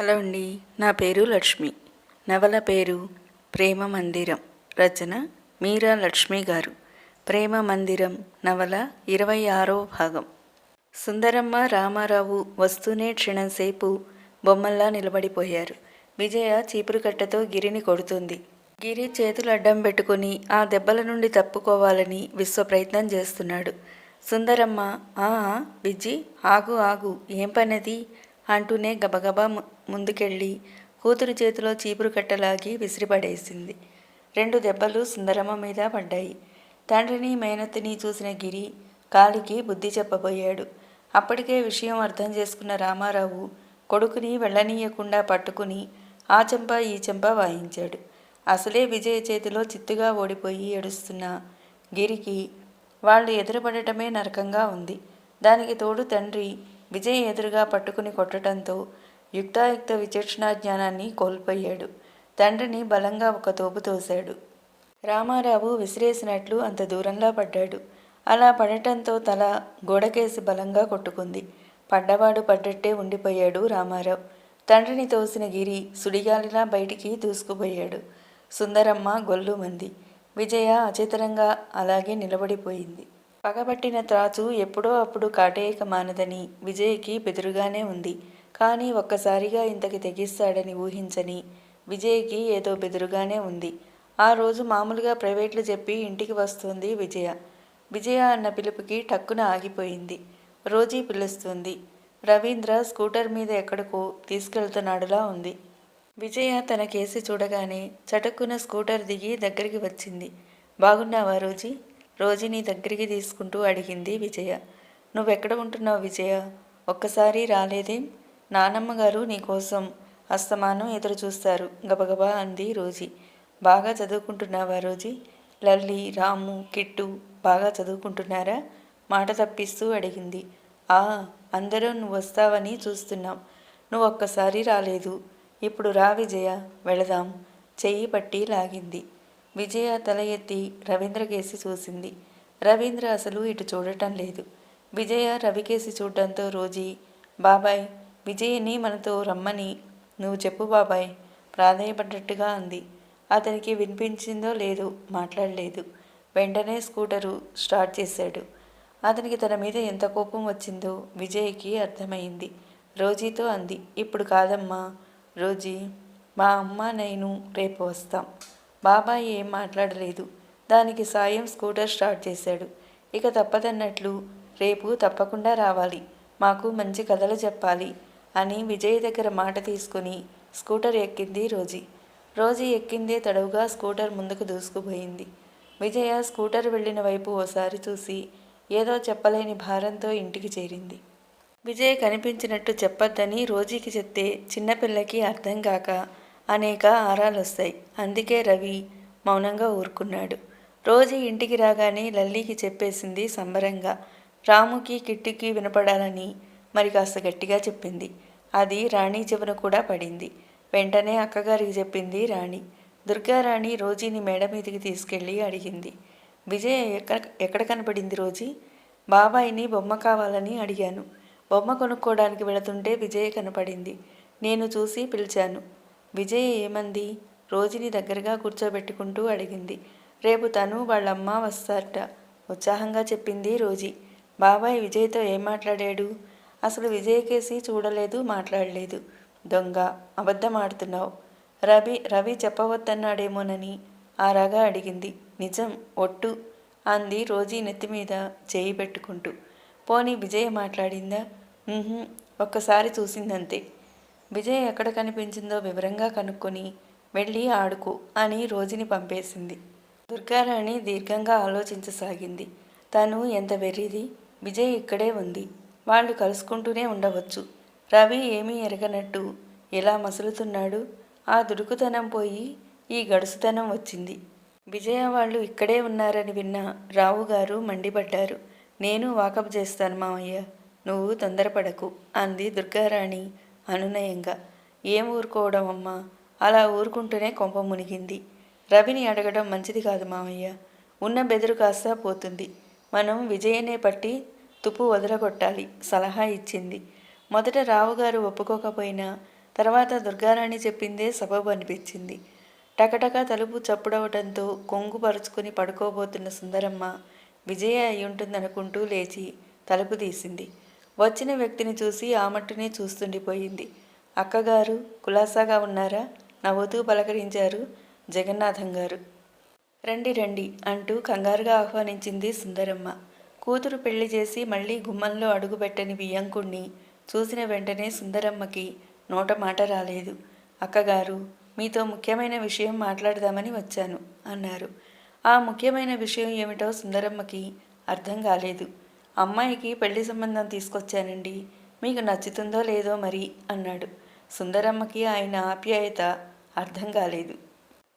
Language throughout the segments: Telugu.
హలో అండి నా పేరు లక్ష్మి. నవల పేరు ప్రేమ మందిరం. రచన మీరా లక్ష్మి గారు. ప్రేమ మందిరం నవల ఇరవై ఆరో భాగం. సుందరమ్మ రామారావు వస్తూనే క్షణంసేపు బొమ్మల్లా నిలబడిపోయారు. విజయ చీపురు కట్టతో గిరిని కొడుతుంది. గిరి చేతులు అడ్డం పెట్టుకుని ఆ దెబ్బల నుండి తప్పుకోవాలని విశ్వ ప్రయత్నం చేస్తున్నాడు. సుందరమ్మ ఆ విజి విజ్జి ఆగు ఆగు ఏం పనది? అంటూనే గబగబా ముందుకెళ్ళి కూతురు చేతిలో చీపురు కట్టలాగి విసిరిపడేసింది. రెండు దెబ్బలు సుందరమ్మ మీద పడ్డాయి. తండ్రిని మేనత్తిని చూసిన గిరి కాలికి బుద్ధి చెప్పబోయాడు. అప్పటికే విషయం అర్థం చేసుకున్న రామారావు కొడుకుని వెళ్ళనీయకుండా పట్టుకుని ఆ చెంప ఈ చెంప వాయించాడు. అసలే విజయ చేతిలో చిత్తుగా ఓడిపోయి ఏడుస్తున్న గిరికి వాళ్ళు ఎదురుపడటమే నరకంగా ఉంది. దానికి తోడు తండ్రి విజయ్ ఎదురుగా పట్టుకుని కొట్టడంతో యుక్తాయుక్త విచక్షణా జ్ఞానాన్ని కోల్పోయాడు. తండ్రిని బలంగా ఒక తోపు తోశాడు. రామారావు విసిరేసినట్లు అంత దూరంలో పడ్డాడు. అలా పడటంతో తల గోడకేసి బలంగా కొట్టుకుంది. పడ్డవాడు పడ్డట్టే ఉండిపోయాడు రామారావు. తండ్రిని తోసిన గిరి సుడిగాలిలా బయటికి దూసుకుపోయాడు. సుందరమ్మ గొల్లుమంది విజయ అచేతనంగా అలాగే నిలబడిపోయింది. పగబట్టిన త్రాచు ఎప్పుడో అప్పుడు కాటేయక మానదని విజయ్కి బెదురుగానే ఉంది. కానీ ఒక్కసారిగా ఇంతకి తెగిస్తాడని ఊహించని విజయ్కి ఏదో బెదురుగానే ఉంది. ఆ రోజు మామూలుగా ప్రైవేట్లు చెప్పి ఇంటికి వస్తుంది విజయ. విజయ అన్న పిలుపుకి టక్కున ఆగిపోయింది. రోజీ పిలుస్తుంది. రవీంద్ర స్కూటర్ మీద ఎక్కడికో తీసుకెళ్తున్నాడులా ఉంది. విజయ తన కేసి చూడగానే చటుక్కున స్కూటర్ దిగి దగ్గరికి వచ్చింది. బాగున్నావా రోజీ? రోజీని దగ్గరికి తీసుకుంటూ అడిగింది విజయ. నువ్వెక్కడ ఉంటున్నావు విజయ? ఒక్కసారి రాలేదేం? నానమ్మ గారు నీకోసం అస్తమానం ఎదురు చూస్తారు గబగబా అంది రోజీ. బాగా చదువుకుంటున్నావా రోజీ? లల్లి రాము కిట్టు బాగా చదువుకుంటున్నారా? మాట తప్పిస్తూ అడిగింది. ఆ అందరూ నువ్వు వస్తావని చూస్తున్నాం. నువ్వు ఒక్కసారి రాలేదు. ఇప్పుడు రా విజయ వెళదాం. చెయ్యి పట్టి లాగింది. విజయ తల ఎత్తి రవీంద్ర కేసి చూసింది. రవీంద్ర అసలు ఇటు చూడటం లేదు. విజయ రవికేసి చూడటంతో రోజీ బాబాయ్ విజయని మనతో రమ్మని నువ్వు చెప్పు బాబాయ్ ప్రాధాయపడ్డట్టుగా అంది. అతనికి వినిపించిందో లేదో మాట్లాడలేదు. వెంటనే స్కూటరు స్టార్ట్ చేశాడు. అతనికి తన మీద ఎంత కోపం వచ్చిందో విజయ్కి అర్థమైంది. రోజీతో అంది ఇప్పుడు కాదమ్మా రోజీ మా అమ్మ నేను రేపు వస్తాం. బాబాయ్ ఏం మాట్లాడలేదు. దానికి సాయం స్కూటర్ స్టార్ట్ చేశాడు. ఇక తప్పదన్నట్లు రేపు తప్పకుండా రావాలి. మాకు మంచి కథలు చెప్పాలి అని విజయ్ దగ్గర మాట తీసుకుని స్కూటర్ ఎక్కింది రోజీ. రోజీ ఎక్కిందే తడవుగా స్కూటర్ ముందుకు దూసుకుపోయింది. విజయ స్కూటర్ వెళ్ళిన వైపు ఓసారి చూసి ఏదో చెప్పలేని భారంతో ఇంటికి చేరింది. విజయ్ కనిపించినట్టు చెప్పొద్దని రోజీకి చెప్తే చిన్నపిల్లకి అర్థం కాక అనేక ఆరాలొస్తాయి. అందుకే రవి మౌనంగా ఊరుకున్నాడు. రోజు ఇంటికి రాగానే లల్లీకి చెప్పేసింది సంబరంగా. రాముకి కిట్టికి వినపడాలని మరి కాస్త గట్టిగా చెప్పింది. అది రాణి చెవున కూడా పడింది. వెంటనే అక్కగారికి చెప్పింది రాణి. దుర్గారాణి రోజీని మేడ మీదకి తీసుకెళ్ళి అడిగింది. విజయ ఎక్కడ ఎక్కడ కనపడింది రోజీ? బాబాయిని బొమ్మ కావాలని అడిగాను. బొమ్మ కొనుక్కోవడానికి వెళుతుంటే విజయ కనపడింది. నేను చూసి పిలిచాను. విజయ ఏమంది? రోజుని దగ్గరగా కూర్చోబెట్టుకుంటూ అడిగింది. రేపు తను వాళ్ళమ్మ వస్తారట. ఉత్సాహంగా చెప్పింది రోజీ. బాబాయ్ విజయ్తో ఏం మాట్లాడాడు? అసలు విజయ్ కేసి చూడలేదు మాట్లాడలేదు. దొంగ అబద్ధం ఆడుతున్నావు. రవి రవి చెప్పవద్దన్నాడేమోనని ఆరాగా అడిగింది. నిజం ఒట్టు అంది రోజీ నెత్తి మీద చేయి పెట్టుకుంటూ. పోనీ విజయ మాట్లాడిందా? ఒక్కసారి చూసిందంతే. విజయ్ ఎక్కడ కనిపించిందో వివరంగా కనుక్కొని వెళ్ళి ఆడుకో అని రోజుని పంపేసింది. దుర్గారాణి దీర్ఘంగా ఆలోచించసాగింది. తను ఎంత వెర్రిది? విజయ్ ఇక్కడే ఉంది. వాళ్ళు కలుసుకుంటూనే ఉండవచ్చు. రవి ఏమీ ఎరగనట్టు ఎలా మసులుతున్నాడు? ఆ దుడుకుతనం పోయి ఈ గడుసుతనం వచ్చింది. విజయ వాళ్ళు ఇక్కడే ఉన్నారని విన్న రావు గారు మండిపడ్డారు. నేను వాకప్ చేస్తాను మామయ్య. నువ్వు తొందరపడకు అంది దుర్గారాణి అనునయంగా. ఏం ఊరుకోవడం అమ్మా? అలా ఊరుకుంటూనే కొంప మునిగింది. రవిని అడగడం మంచిది కాదు మామయ్య ఉన్న బెదురు కాస్త పోతుంది. మనం విజయనే పట్టి తుప్పు వదలగొట్టాలి సలహా ఇచ్చింది. మొదట రావుగారు ఒప్పుకోకపోయినా తర్వాత దుర్గారాణి చెప్పిందే సబబు అనిపించింది. టకటక తలుపు చప్పుడవటంతో కొంగు పరుచుకుని పడుకోబోతున్న సుందరమ్మ విజయ అయి ఉంటుందనుకుంటూ లేచి తలుపు తీసింది. వచ్చిన వ్యక్తిని చూసి ఆ మట్టునే చూస్తుండిపోయింది. అక్కగారు కులాసాగా ఉన్నారా? నవ్వుతూ పలకరించారు జగన్నాథం గారు. రండి రండి అంటూ కంగారుగా ఆహ్వానించింది సుందరమ్మ. కూతురు పెళ్ళి చేసి మళ్ళీ గుమ్మంలో అడుగుపెట్టని బియ్యంకుణ్ణి చూసిన వెంటనే సుందరమ్మకి నోట మాట రాలేదు. అక్కగారు మీతో ముఖ్యమైన విషయం మాట్లాడదామని వచ్చాను అన్నారు. ఆ ముఖ్యమైన విషయం ఏమిటో సుందరమ్మకి అర్థం కాలేదు. అమ్మాయికి పెళ్ళి సంబంధం తీసుకొచ్చానండి. మీకు నచ్చుతుందో లేదో మరి అన్నాడు. సుందరమ్మకి ఆయన ఆప్యాయత అర్థం కాలేదు.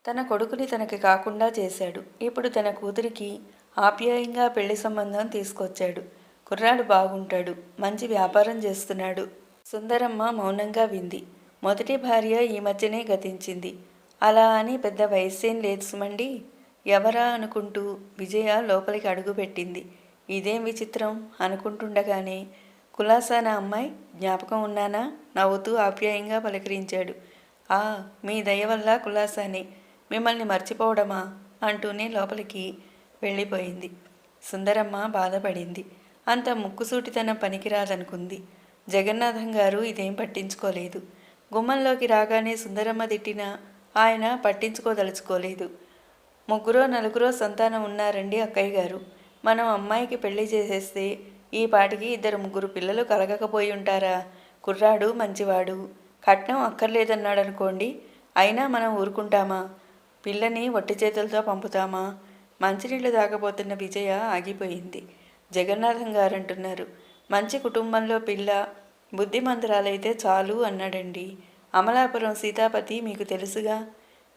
తన కొడుకుని తనకి కాకుండా చేశాడు. ఇప్పుడు తన కూతురికి ఆప్యాయంగా పెళ్ళి సంబంధం తీసుకొచ్చాడు. కుర్రాడు బాగుంటాడు. మంచి వ్యాపారం చేస్తున్నాడు. సుందరమ్మ మౌనంగా వింది. మొదటి భార్య ఈ మధ్యనే గతించింది. అలా అని పెద్ద వయస్సేం లేదు సుమండి. ఎవరా అనుకుంటూ విజయ లోపలికి అడుగుపెట్టింది. ఇదేం విచిత్రం అనుకుంటుండగానే కులాసా నా అమ్మాయి జ్ఞాపకం ఉన్నానా? నవ్వుతూ ఆప్యాయంగా పలకరించాడు. ఆ మీ దయ వల్ల కులాసానే. మిమ్మల్ని మర్చిపోవడమా? అంటూనే లోపలికి వెళ్ళిపోయింది. సుందరమ్మ బాధపడింది. అంత ముక్కుసూటితనం పనికిరాదనుకుంది. జగన్నాథం గారు ఇదేం పట్టించుకోలేదు. గుమ్మంలోకి రాగానే సుందరమ్మ తిట్టినా ఆయన పట్టించుకోదలుచుకోలేదు. ముగ్గురో నలుగురో సంతానం ఉన్నారండి అక్కయ్య గారు. మనం అమ్మాయికి పెళ్ళి చేసేస్తే ఈ పాటికి ఇద్దరు ముగ్గురు పిల్లలు కలగకపోయి ఉంటారా? కుర్రాడు మంచివాడు. కట్నం అక్కర్లేదన్నాడు అనుకోండి అయినా మనం ఊరుకుంటామా? పిల్లని వట్టి చేతులతో పంపుతామా? మంచినీళ్ళు తాగబోతున్న విజయ ఆగిపోయింది. జగన్నాథం గారు అంటున్నారు మంచి కుటుంబంలో పిల్ల బుద్ధిమంతురాలైతే చాలు అన్నాడండి. అమలాపురం సీతాపతి మీకు తెలుసుగా?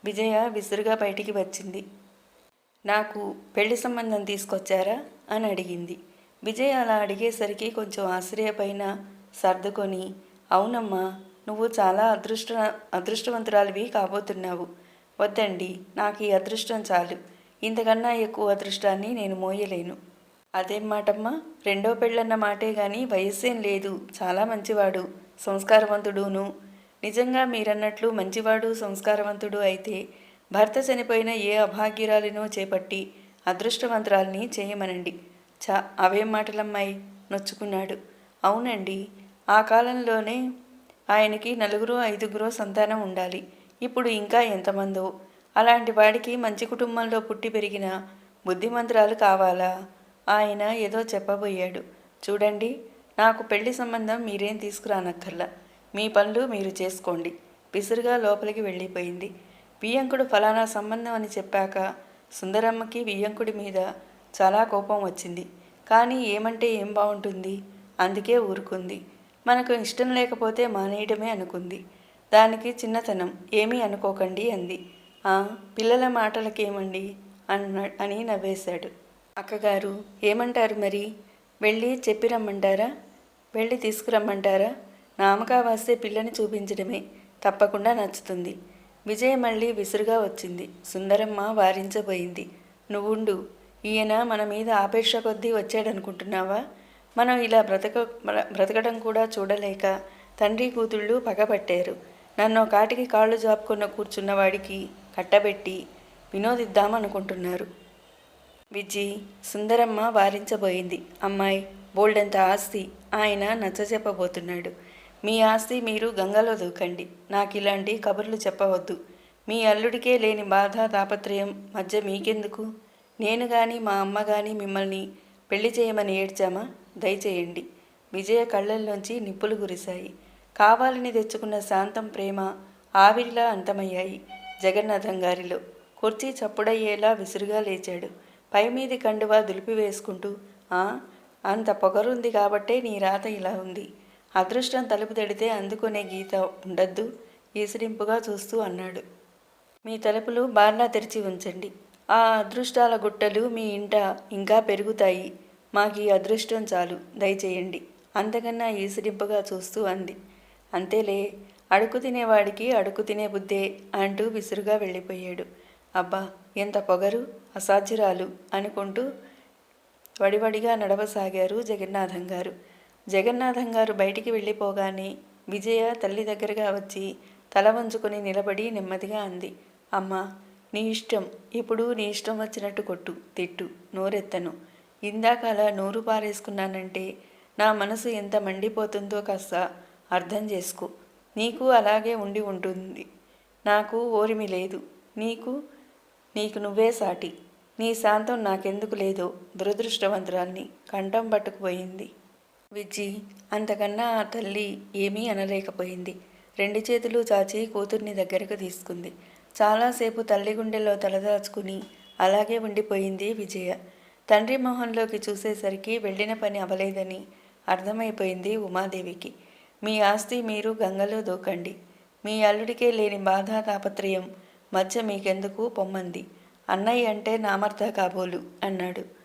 విజయ విసురుగా బయటికి వచ్చింది. నాకు పెళ్ళి సంబంధం తీసుకొచ్చారా? అని అడిగింది. విజయ్ అలా అడిగేసరికి కొంచెం ఆశ్చర్యపైన సర్దుకొని అవునమ్మా నువ్వు చాలా అదృష్ట అదృష్టవంతురాలివి కాబోతున్నావు. వద్దండి నాకు ఈ అదృష్టం చాలు. ఇంతకన్నా ఎక్కువ అదృష్టాన్ని నేను మోయలేను. అదేం మాటమ్మా? రెండో పెళ్ళన్న మాటే గాని వయస్సేం లేదు. చాలా మంచివాడు సంస్కారవంతుడును. నిజంగా మీరన్నట్లు మంచివాడు సంస్కారవంతుడు అయితే భర్త చనిపోయిన ఏ అభాగ్యురాలినో చేపట్టి అదృష్టవంతురాల్ని చేయమనండి. చా అవేం మాటలమ్మాయి? నొచ్చుకున్నాడు. అవునండి ఆ కాలంలోనే ఆయనకి నలుగురు ఐదుగురో సంతానం ఉండాలి. ఇప్పుడు ఇంకా ఎంతమందో? అలాంటి వాడికి మంచి కుటుంబంలో పుట్టి పెరిగిన బుద్ధిమంతురాలు కావాలా? ఆయన ఏదో చెప్పబోయాడు. చూడండి నాకు పెళ్ళి సంబంధం మీరేం తీసుకురానక్కర్లా. మీ పనులు మీరు చేసుకోండి. విసురుగా లోపలికి వెళ్ళిపోయింది. బియ్యంకుడు ఫలానా సంబంధం అని చెప్పాక సుందరమ్మకి బియ్యంకుడి మీద చాలా కోపం వచ్చింది. కానీ ఏమంటే ఏం బాగుంటుంది అందుకే ఊరుకుంది. మనకు ఇష్టం లేకపోతే మానేయడమే అనుకుంది. దానికి చిన్నతనం. ఏమీ అనుకోకండి అంది. "ఆ, పిల్లల మాటలకేమండి? అన్న అని నవ్వేశాడు. అక్కగారు ఏమంటారు మరి? వెళ్ళి చెప్పి రమ్మంటారా? వెళ్ళి తీసుకురమ్మంటారా? నామకా వస్తే పిల్లని చూపించడమే. తప్పకుండా నచ్చుతుంది. విజయ మళ్ళీ విసురుగా వచ్చింది. సుందరమ్మ వారించబోయింది. నువ్వుండు. ఈయన మన మీద ఆపేక్ష కొద్దీ వచ్చాడనుకుంటున్నావా? మనం ఇలా బ్రతక బ్రతకడం కూడా చూడలేక తండ్రి కూతుళ్ళు పగపట్టారు. నన్ను కాటికి కాళ్ళు జాపుకున్న కూర్చున్న వాడికి కట్టబెట్టి వినోదిద్దామనుకుంటున్నారు. విజ్జి సుందరమ్మ వారించబోయింది. అమ్మాయి బోల్డంత ఆస్తి. ఆయన నచ్చజెప్పబోతున్నాడు. మీ ఆస్తి మీరు గంగలో దూకండి. నాకు ఇలాంటి కబుర్లు చెప్పవద్దు. మీ అల్లుడికే లేని బాధ తాపత్రయం మధ్య మీకెందుకు? నేను కానీ మా అమ్మ కానీ మిమ్మల్ని పెళ్ళి చేయమని ఏడ్చామా? దయచేయండి. విజయ కళ్ళల్లోంచి నిప్పులు కురిశాయి. కావాలని తెచ్చుకున్న శాంతం ప్రేమ ఆవిరిలా అంతమయ్యాయి జగన్నాథం గారిలో. కుర్చీ చప్పుడయ్యేలా విసురుగా లేచాడు. పైమీది కండువా దులిపి వేసుకుంటూ "ఆ, అంత పొగరుంది కాబట్టే నీ రాత ఇలా ఉంది. అదృష్టం తలుపు తెడితే అందుకునే గీత ఉండద్దు ఈసిరింపుగా చూస్తూ అన్నాడు. మీ తలుపులు బార్లా తెరిచి ఉంచండి. ఆ అదృష్టాల గుట్టలు మీ ఇంట ఇంకా పెరుగుతాయి. మాకు ఈ అదృష్టం చాలు దయచేయండి. అంతకన్నా ఈసిడింపుగా చూస్తూ అంది. అంతేలే అడుగు తినేవాడికి అడుగు తినే బుద్ధే అంటూ విసురుగా వెళ్ళిపోయాడు. అబ్బా ఎంత పొగరు అసాధ్యురాలు అనుకుంటూ వడివడిగా నడవసాగారు జగన్నాథం గారు. జగన్నాథం గారు బయటికి వెళ్ళిపోగానే విజయ తల్లి దగ్గరగా వచ్చి తల వంచుకొని నిలబడి నెమ్మదిగా అంది. అమ్మా నీ ఇష్టం. ఇప్పుడు నీ ఇష్టం వచ్చినట్టు కొట్టు తిట్టు నోరెత్తను. ఇందాక అలా నోరు పారేసుకున్నానంటే నా మనసు ఎంత మండిపోతుందో కాస్త అర్థం చేసుకో. నీకు అలాగే ఉండి ఉంటుంది. నాకు ఓరిమి లేదు. నీకు నీకు నువ్వే సాటి. నీ శాంతం నాకెందుకు లేదో దురదృష్టవంతురాల్ని కంఠం పట్టుకుపోయింది. విజ్జి అంతకన్నా ఆ తల్లి ఏమీ అనలేకపోయింది. రెండు చేతులు చాచి కూతుర్ని దగ్గరకు తీసుకుంది. చాలాసేపు తల్లి గుండెలో తలదాచుకుని అలాగే ఉండిపోయింది విజయ. తండ్రి మొహంలోకి చూసేసరికి వెళ్ళిన పని అవలేదని అర్థమైపోయింది ఉమాదేవికి. మీ ఆస్తి మీరు గంగలో దూకండి. మీ అల్లుడికే లేని బాధ తాపత్రయం మధ్య మీకెందుకు పొమ్మంది? అన్నయ్య అంటే నామర్థ కాబోలు అన్నాడు.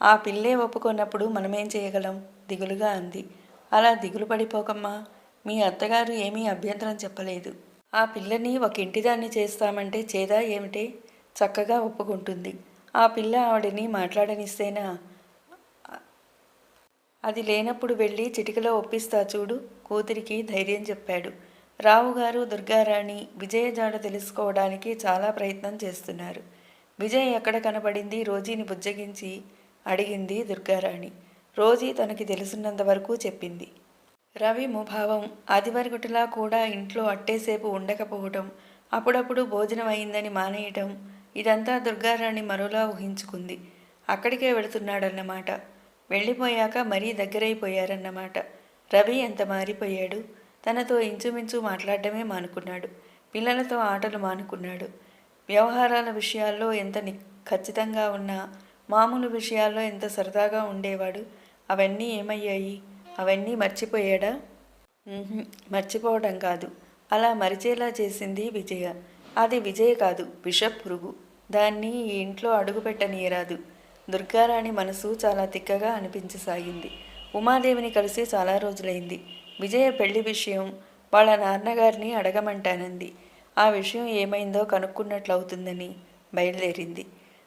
ఆ పిల్లే ఒప్పుకున్నప్పుడు మనమేం చేయగలం? దిగులుగా అంది. అలా దిగులు పడిపోకమ్మా. మీ అత్తగారు ఏమీ అభ్యంతరం చెప్పలేదు. ఆ పిల్లని ఒక ఇంటిదాన్ని చేస్తామంటే చేదా ఏమిటే? చక్కగా ఒప్పుకుంటుంది. ఆ పిల్ల ఆవిడని మాట్లాడనిస్తేనా? అది లేనప్పుడు వెళ్ళి చిటికలో ఒప్పిస్తా చూడు కూతురికి ధైర్యం చెప్పాడు. రావుగారు దుర్గారాణి విజయ జాడ తెలుసుకోవడానికి చాలా ప్రయత్నం చేస్తున్నారు. విజయ్ ఎక్కడ కనబడింది రోజీని బుజ్జగించి అడిగింది దుర్గారాణి. రోజీ తనకి తెలుసున్నంత వరకు చెప్పింది. రవి ముభావం. ఆదివరగటులా కూడా ఇంట్లో అట్టేసేపు ఉండకపోవటం అప్పుడప్పుడు భోజనం అయిందని మానేయటం ఇదంతా దుర్గారాణి మరోలా ఊహించుకుంది. అక్కడికే వెళుతున్నాడన్నమాట. వెళ్ళిపోయాక మరీ దగ్గరైపోయారన్నమాట. రవి ఎంత మారిపోయాడు? తనతో ఇంచుమించు మాట్లాడడమే మానుకున్నాడు. పిల్లలతో ఆటలు మానుకున్నాడు. వ్యవహారాల విషయాల్లో ఎంత ని ఖచ్చితంగా ఉన్నా మామూలు విషయాల్లో ఎంత సరదాగా ఉండేవాడు. అవన్నీ ఏమయ్యాయి? అవన్నీ మర్చిపోయాడా? మర్చిపోవడం కాదు. అలా మరిచేలా చేసింది విజయ. అది విజయ కాదు విష పురుగు. దాన్ని ఈ ఇంట్లో అడుగుపెట్టనీయరాదు. దుర్గారాణి మనసు చాలా తిక్కగా అనిపించసాగింది. ఉమాదేవిని కలిసి చాలా రోజులైంది. విజయ పెళ్ళి విషయం వాళ్ళ నాన్నగారిని అడగమంటానంది. ఆ విషయం ఏమైందో కనుక్కున్నట్లవుతుందని బయలుదేరింది.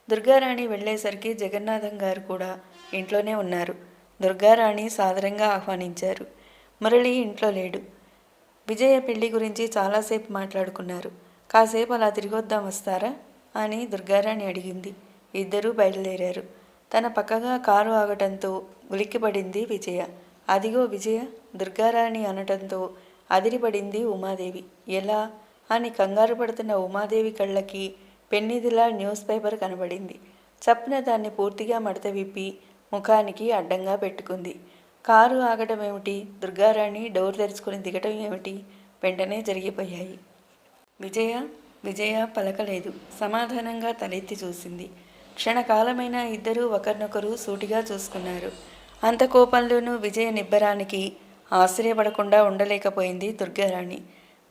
దుర్గారాణి వెళ్ళేసరికి జగన్నాథం గారు కూడా ఇంట్లోనే ఉన్నారు. దుర్గారాణి సాదరంగా ఆహ్వానించారు. మురళి ఇంట్లో లేడు. విజయ పెళ్ళి గురించి చాలాసేపు మాట్లాడుకున్నారు. కాసేపు అలా తిరిగొద్దాం వస్తారా? అని దుర్గారాణి అడిగింది. ఇద్దరూ బయలుదేరారు. తన పక్కగా కారు ఆగటంతో ఉలిక్కిపడింది విజయ. అదిగో విజయ దుర్గారాణి అనటంతో అదిరిపడింది ఉమాదేవి. ఎలా? అని కంగారు పడుతున్న ఉమాదేవి కళ్ళకి పెన్నిదిలా న్యూస్ పేపర్ కనబడింది. చప్పున దాన్ని పూర్తిగా మడత విప్పి ముఖానికి అడ్డంగా పెట్టుకుంది. కారు ఆగటం ఏమిటి? దుర్గారాణి డోర్ తెరుచుకుని దిగటం ఏమిటి? వెంటనే జరిగిపోయాయి. విజయ విజయ పలకలేదు. సమాధానంగా తలెత్తి చూసింది. క్షణకాలమైన ఇద్దరూ ఒకరినొకరు సూటిగా చూసుకున్నారు. అంత కోపంలోనూ విజయ నిబ్బరానికి ఆశ్చర్యపడకుండా ఉండలేకపోయింది దుర్గారాణి.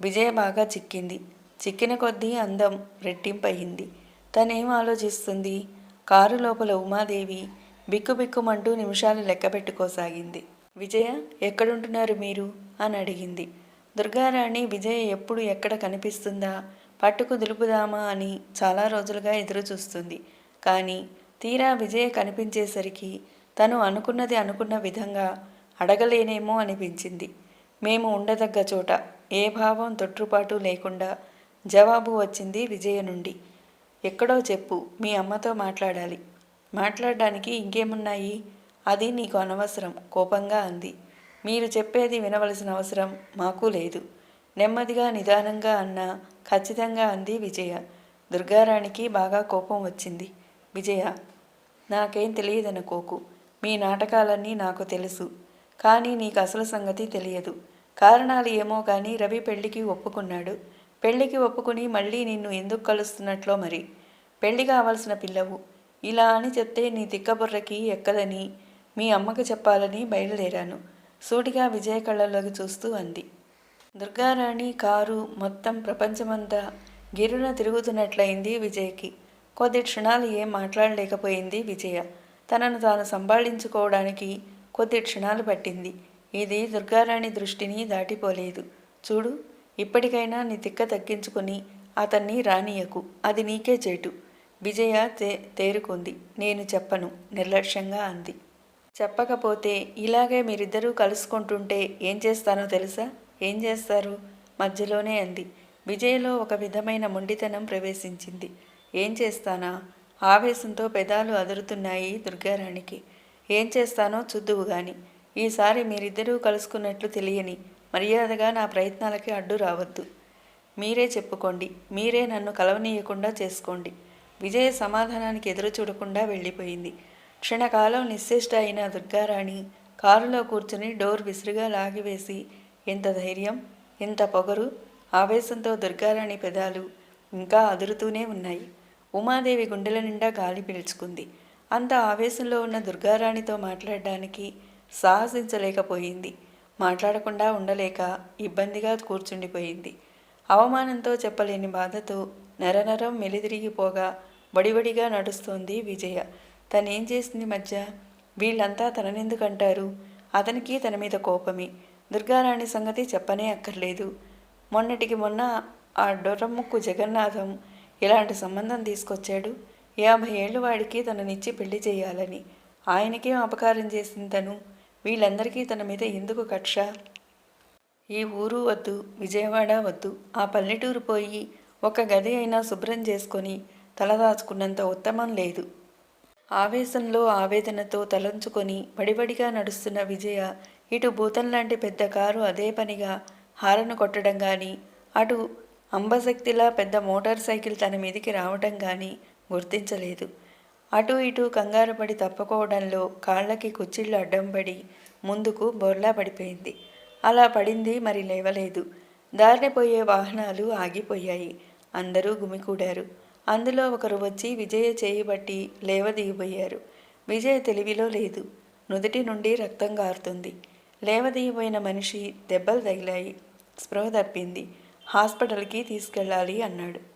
విజయ బాగా చిక్కింది. చిక్కిన కొద్దీ అందం రెట్టింపయింది. తనేం ఆలోచిస్తుంది? కారు లోపల ఉమాదేవి బిక్కుబిక్కుమంటూ నిమిషాలు లెక్కపెట్టుకోసాగింది విజయ ఎక్కడుంటున్నారు మీరు? అని అడిగింది. దుర్గారాణి విజయ ఎప్పుడు ఎక్కడ కనిపిస్తుందా? పట్టుకు దులుపుదామా? అని చాలా రోజులుగా ఎదురు చూస్తుంది కానీ తీరా విజయ కనిపించేసరికి తను అనుకున్నది అనుకున్న విధంగా అడగలేనేమో అనిపించింది. మేము ఉండదగ్గ చోట ఏ భావం తొట్టుపాటు లేకుండా జవాబు వచ్చింది విజయ నుండి. ఎక్కడో చెప్పు మీ అమ్మతో మాట్లాడాలి. మాట్లాడడానికి ఇంకేమున్నాయి? అది నీకు అనవసరం కోపంగా అంది. మీరు చెప్పేది వినవలసిన అవసరం మాకు లేదు నెమ్మదిగా నిదానంగా అన్న ఖచ్చితంగా అంది విజయ. దుర్గారాణికి బాగా కోపం వచ్చింది. విజయ నాకేం తెలియదనుకోకు మీ నాటకాలన్నీ నాకు తెలుసు కానీ నీకు అసలు సంగతి తెలియదు. కారణాలు ఏమో కానీ రవి పెళ్ళికి ఒప్పుకున్నాడు. పెళ్ళికి ఒప్పుకుని మళ్ళీ నిన్ను ఎందుకు కలుస్తున్నట్లో మరి? పెళ్ళి కావాల్సిన పిల్లవు. ఇలా అని చెప్తే నీ తిక్కబుర్రకి ఎక్కదని మీ అమ్మకి చెప్పాలని బయలుదేరాను. సూటిగా విజయ కళ్ళలోకి చూస్తూ అంది. దుర్గారాణి కారు మొత్తం ప్రపంచమంతా గిరున తిరుగుతున్నట్లయింది విజయ్కి. కొద్ది క్షణాలు ఏం మాట్లాడలేకపోయింది విజయ. తనను తాను సంభాళించుకోవడానికి కొద్ది క్షణాలు పట్టింది. ఇది దుర్గారాణి దృష్టిని దాటిపోలేదు. చూడు ఇప్పటికైనా నీ తిక్క తగ్గించుకొని అతన్ని రానియకు అది నీకే చేటు విజయ తే తేరుకుంది. నేను చెప్పను నిర్లక్ష్యంగా అంది. చెప్పకపోతే ఇలాగే మీరిద్దరూ కలుసుకుంటుంటే ఏం చేస్తానో తెలుసా? ఏం చేస్తారు? మధ్యలోనే అంది. విజయలో ఒక విధమైన మొండితనం ప్రవేశించింది. ఏం చేస్తానా? ఆవేశంతో పెదాలు అదురుతున్నాయి దుర్గారాణికి. ఏం చేస్తానో చూద్దువు గాని ఈసారి మీరిద్దరూ కలుసుకున్నట్లు తెలియని మర్యాదగా నా ప్రయత్నాలకి అడ్డు రావద్దు. మీరే చెప్పుకోండి. మీరే నన్ను కలవనీయకుండా చేసుకోండి. విజయ సమాధానానికి ఎదురు చూడకుండా వెళ్ళిపోయింది. క్షణకాలం నిశ్చేష్ట అయిన దుర్గారాణి కారులో కూర్చుని డోర్ విసురుగా లాగివేసి ఎంత ధైర్యం ఎంత పొగరు ఆవేశంతో దుర్గారాణి పెదాలు ఇంకా అదురుతూనే ఉన్నాయి. ఉమాదేవి గుండెల నిండా గాలి పీల్చుకుంది. అంత ఆవేశంలో ఉన్న దుర్గారాణితో మాట్లాడడానికి సాహసించలేకపోయింది. మాట్లాడకుండా ఉండలేక ఇబ్బందిగా కూర్చుండిపోయింది. అవమానంతో చెప్పలేని బాధతో నరనరం మెలిదిరిగిపోగా వడివడిగా నడుస్తోంది విజయ. తనేం చేసింది మధ్య? వీళ్ళంతా తననెందుకంటారు? అతనికి తన మీద కోపమే. దుర్గారాణి సంగతి చెప్పనే అక్కర్లేదు. మొన్నటికి మొన్న ఆ డొర్రముక్కు జగన్నాథం ఇలాంటి సంబంధం తీసుకొచ్చాడు? యాభై ఏళ్ళు వాడికి తననిచ్చి పెళ్ళి చేయాలని. ఆయనకేం అపకారం చేసింది తను? వీళ్ళందరికీ తన మీద ఎందుకు కక్ష? ఈ ఊరు వద్దు విజయవాడ వద్దు. ఆ పల్లెటూరు పోయి ఒక గది అయినా శుభ్రం చేసుకొని తలదాచుకున్నంత ఉత్తమం లేదు. ఆవేశంలో ఆవేదనతో తలంచుకొని వడివడిగా నడుస్తున్న విజయ ఇటు భూతం లాంటి పెద్ద కారు అదే పనిగా హారను కొట్టడం కానీ అటు అంబశక్తిలా పెద్ద మోటార్ సైకిల్ తన మీదికి రావటం కానీ గుర్తించలేదు. అటూ ఇటూ కంగారుపడి తప్పుకోవడంలో కాళ్ళకి కుచ్చిళ్ళు అడ్డంపడి ముందుకు బొర్లా పడిపోయింది. అలా పడింది మరి లేవలేదు. దారినిపోయే వాహనాలు ఆగిపోయాయి. అందరూ గుమికూడారు. అందులో ఒకరు వచ్చి విజయ చేయబట్టి లేవదీయబోయారు. విజయ తెలివిలో లేదు. నుదుటి నుండి రక్తం గారుతుంది. లేవదీయబోయిన మనిషి దెబ్బలు తగిలాయి. స్పృహ తప్పింది. హాస్పిటల్కి తీసుకెళ్ళాలి అన్నాడు.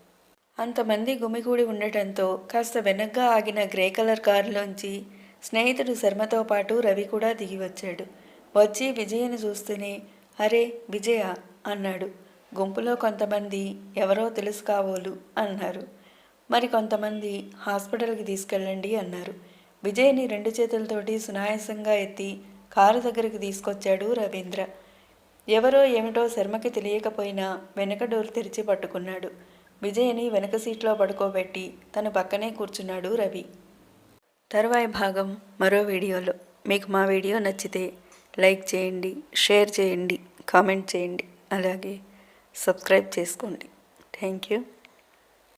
అంతమంది గుమిగూడి ఉండటంతో కాస్త వెనగ్గా ఆగిన గ్రే కలర్ కారులోంచి స్నేహితుడు శర్మతో పాటు రవి కూడా దిగి వచ్చాడు. వచ్చి విజయని చూస్తూనే అరే విజయ అన్నాడు. గుంపులో కొంతమంది ఎవరో తెలుసు కావోలు అన్నారు. మరి కొంతమంది హాస్పిటల్కి తీసుకెళ్ళండి అన్నారు. విజయ్ని రెండు చేతులతోటి సునాయాసంగా ఎత్తి కారు దగ్గరికి తీసుకొచ్చాడు రవీంద్ర. ఎవరో ఏమిటో శర్మకి తెలియకపోయినా వెనక డోర్ తెరిచి పట్టుకున్నాడు. విజయని వెనక సీట్లో పడుకోబెట్టి తన పక్కనే కూర్చున్నాడు రవి. తరువాయి భాగం మరో వీడియోలో. మీకు మా వీడియో నచ్చితే లైక్ చేయండి షేర్ చేయండి కామెంట్ చేయండి. అలాగే సబ్స్క్రైబ్ చేసుకోండి. Thank you.